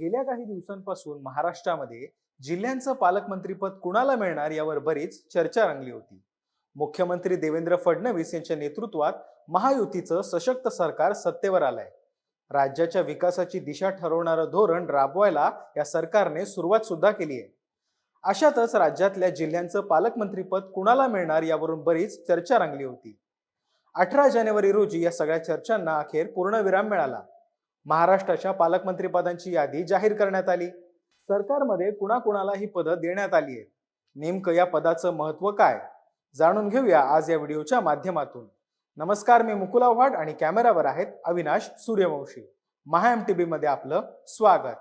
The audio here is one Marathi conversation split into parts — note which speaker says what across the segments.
Speaker 1: गेल्या काही दिवसांपासून महाराष्ट्रामध्ये जिल्ह्यांचं पालकमंत्रीपद कुणाला मिळणार यावर बरीच चर्चा रंगली होती. मुख्यमंत्री देवेंद्र फडणवीस यांच्या नेतृत्वात महायुतीचं सशक्त सरकार सत्तेवर आलंय. राज्याच्या विकासाची दिशा ठरवणारं धोरण राबवायला या सरकारने सुरुवात सुद्धा केली आहे अशातच राज्यातल्या जिल्ह्यांचं पालकमंत्रीपद कुणाला मिळणार यावरून बरीच चर्चा रंगली होती. अठरा जानेवारी रोजी या सगळ्या चर्चांना अखेर पूर्णविराम मिळाला. महाराष्ट्राच्या पालकमंत्रीपदांची यादी जाहीर करण्यात आली. सरकारमध्ये कुणाकुणाला ही पदं देण्यात आली आहेत. नेमकं या पदाचं महत्त्व काय? जाणून घेऊया आज या व्हिडिओच्या माध्यमातून. नमस्कार मी मुकुल आव्हाड आणि कॅमेरावर आहेत Avinash Suryavanshi. Maha M T B मध्ये आपलं स्वागत.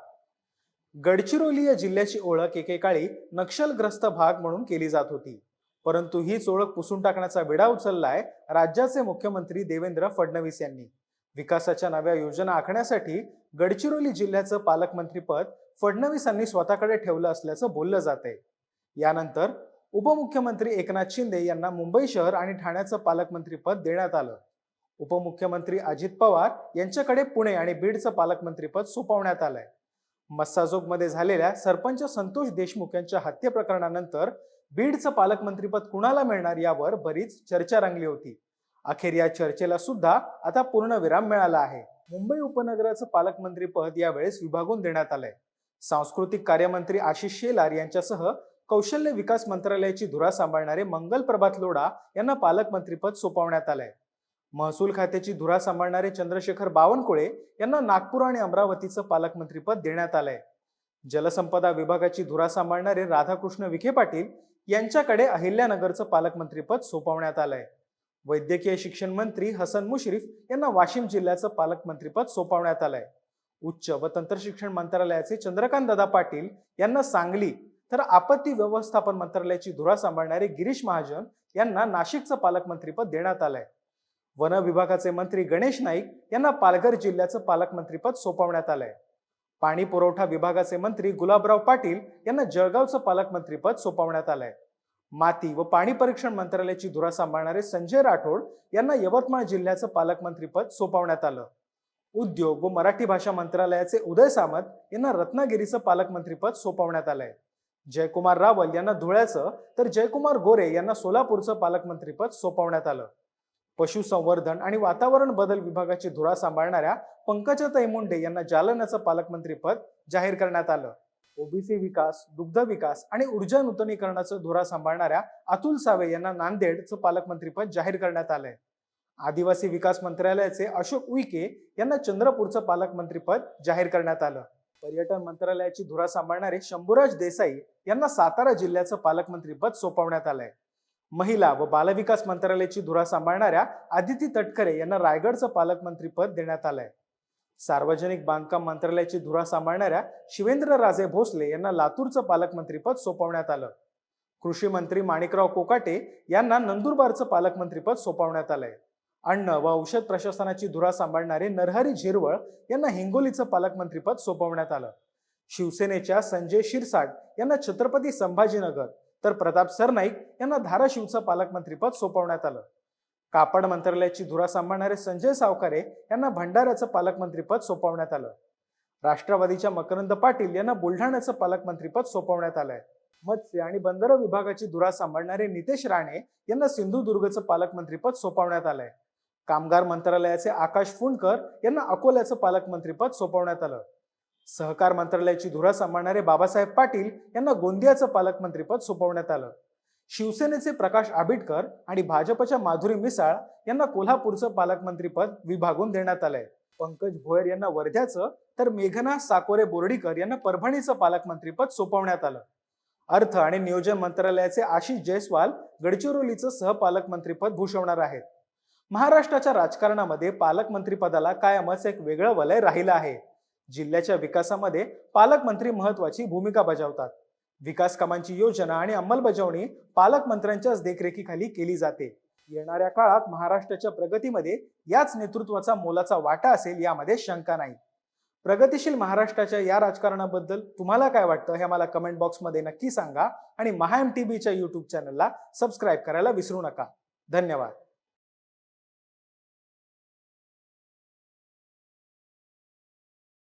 Speaker 1: गडचिरोली या जिल्ह्याची ओळख एकेकाळी नक्षलग्रस्त भाग म्हणून केली जात होती. परंतु हीच ओळख पुसून टाकण्याचा विडा उचललाय राज्याचे मुख्यमंत्री देवेंद्र फडणवीस यांनी. विकासाच्या नव्या योजना आखण्यासाठी गडचिरोली जिल्ह्याचं पालकमंत्रीपद फडणवीसांनी स्वतःकडे ठेवलं असल्याचं बोललं जात आहे यानंतर उपमुख्यमंत्री एकनाथ शिंदे यांना मुंबई शहर आणि ठाण्याचं पालकमंत्रीपद देण्यात आलं. उपमुख्यमंत्री अजित पवार यांच्याकडे पुणे आणि बीडचं पालकमंत्रीपद सोपवण्यात आलंय. मस्साजोगमध्ये झालेल्या सरपंच संतोष देशमुख यांच्या हत्येप्रकरणानंतर बीडचं पालकमंत्रीपद कुणाला मिळणार यावर बरीच चर्चा रंगली होती. अखेर या चर्चेला सुद्धा आता पूर्णविराम मिळाला आहे. मुंबई उपनगराचं पालकमंत्रीपद यावेळेस विभागून देण्यात आलंय. सांस्कृतिक कार्यमंत्री आशिष शेलार यांच्यासह कौशल्य विकास मंत्रालयाची धुरा सांभाळणारे मंगल प्रभात लोढा यांना पालकमंत्रीपद सोपवण्यात आलंय. महसूल खात्याची धुरा सांभाळणारे चंद्रशेखर बावनकुळे यांना नागपूर आणि अमरावतीचं पालकमंत्रीपद देण्यात आलंय. जलसंपदा विभागाची धुरा सांभाळणारे राधाकृष्ण विखे पाटील यांच्याकडे अहिल्यानगरचं पालकमंत्रीपद सोपवण्यात आलंय. वैद्यकीय शिक्षण मंत्री हसन मुश्रीफ यांना वाशिम जिल्ह्याचं पालकमंत्रीपद सोपवण्यात आलंय. उच्च व तंत्रशिक्षण मंत्रालयाचे चंद्रकांत दादा पाटील यांना सांगली तर आपत्ती व्यवस्थापन मंत्रालयाची धुरा सांभाळणारे गिरीश महाजन यांना नाशिकचं पालकमंत्रीपद देण्यात आलंय. वन विभागाचे मंत्री गणेश नाईक यांना पालघर जिल्ह्याचं पालकमंत्रीपद सोपवण्यात आलंय. पाणी पुरवठा विभागाचे मंत्री गुलाबराव पाटील यांना जळगावचं पालकमंत्रीपद सोपवण्यात आलंय. माती व पाणी परीक्षण मंत्रालयाची धुरा सांभाळणारे संजय राठोड यांना यवतमाळ जिल्ह्याचं पालकमंत्रीपद सोपवण्यात आलं. उद्योग व मराठी भाषा मंत्रालयाचे उदय सामंत यांना रत्नागिरीचं पालकमंत्रीपद सोपवण्यात आलंय. जयकुमार रावल यांना धुळ्याचं तर जयकुमार गोरे यांना सोलापूरचं पालकमंत्रीपद सोपवण्यात आलं. पशुसंवर्धन आणि वातावरण बदल विभागाची धुरा सांभाळणाऱ्या पंकजाताई मुंडे यांना जालन्याचं पालकमंत्रीपद जाहीर करण्यात आलं. ओबीसी विकास दुग्ध विकास आणि ऊर्जा नूतनीकरणाचं धुरा सांभाळणाऱ्या अतुल सावे यांना नांदेडचं पालकमंत्रीपद जाहीर करण्यात आलंय. आदिवासी विकास मंत्रालयाचे अशोक उईके यांना चंद्रपूरचं पालकमंत्रीपद जाहीर करण्यात आलं. पर्यटन मंत्रालयाची धुरा सांभाळणारे शंभूराज देसाई यांना सातारा जिल्ह्याचं पालकमंत्रीपद सोपवण्यात आलंय. महिला व बालविकास मंत्रालयाची धुरा सांभाळणाऱ्या आदिती तटकरे यांना रायगडचं पालकमंत्रीपद देण्यात आलंय. सार्वजनिक बांधकाम मंत्रालयाची धुरा सांभाळणाऱ्या शिवेंद्र राजे भोसले यांना लातूरचं पालकमंत्रीपद सोपवण्यात आलं. कृषी मंत्री माणिकराव कोकाटे यांना नंदुरबारचं पालकमंत्रीपद सोपवण्यात आलंय. अन्न व औषध प्रशासनाची धुरा सांभाळणारे नरहरी झिरवळ यांना हिंगोलीचं पालकमंत्रीपद सोपवण्यात आलं. शिवसेनेच्या संजय शिरसाट यांना छत्रपती संभाजीनगर तर प्रताप सरनाईक यांना धाराशिवचं पालकमंत्रीपद सोपवण्यात आलं. कापड मंत्रालयाची धुरा सांभाळणारे संजय सावकारे यांना भंडाऱ्याचं पालकमंत्रीपद सोपवण्यात आलं. राष्ट्रवादीच्या मकरंद पाटील यांना बुलढाण्याचं पालकमंत्रीपद सोपवण्यात आलंय. मत्स्य आणि बंदर विभागाची धुरा सांभाळणारे नितेश राणे यांना सिंधुदुर्गचं पालकमंत्रीपद सोपवण्यात आलंय. कामगार मंत्रालयाचे आकाश फुंडकर यांना अकोल्याचं पालकमंत्रीपद सोपवण्यात आलं. सहकार मंत्रालयाची धुरा सांभाळणारे बाबासाहेब पाटील यांना गोंदियाचं पालकमंत्रीपद सोपवण्यात आलं. शिवसेनेचे प्रकाश आबिटकर आणि भाजपच्या माधुरी मिसाळ यांना कोल्हापूरचं पालकमंत्रीपद विभागून देण्यात आलंय. पंकज भोयर यांना वर्ध्याचं तर मेघना साकोरे बोर्डीकर यांना परभणीचं पालकमंत्रीपद सोपवण्यात आलं. अर्थ आणि नियोजन मंत्रालयाचे आशिष जयस्वाल गडचिरोलीचं सहपालकमंत्रीपद भूषवणार आहेत. महाराष्ट्राच्या राजकारणामध्ये पालकमंत्रीपदाला कायमच एक वेगळं वलय राहिलं आहे. जिल्ह्याच्या विकासामध्ये पालकमंत्री महत्वाची भूमिका बजावतात. विकास कामांची योजना आणि अंमलबजावणी पालकमंत्र्यांच्याच देखरेखीखाली केली जाते. येणाऱ्या काळात महाराष्ट्राच्या प्रगतीमध्ये याच नेतृत्वाचा मोलाचा वाटा असेल यामध्ये शंका नाही. प्रगतीशील महाराष्ट्राच्या या राजकारणाबद्दल तुम्हाला काय वाटतं हे मला कमेंट बॉक्समध्ये नक्की सांगा आणि महाएम टी बीच्या युट्यूब चॅनलला सबस्क्राईब करायला विसरू नका. धन्यवाद.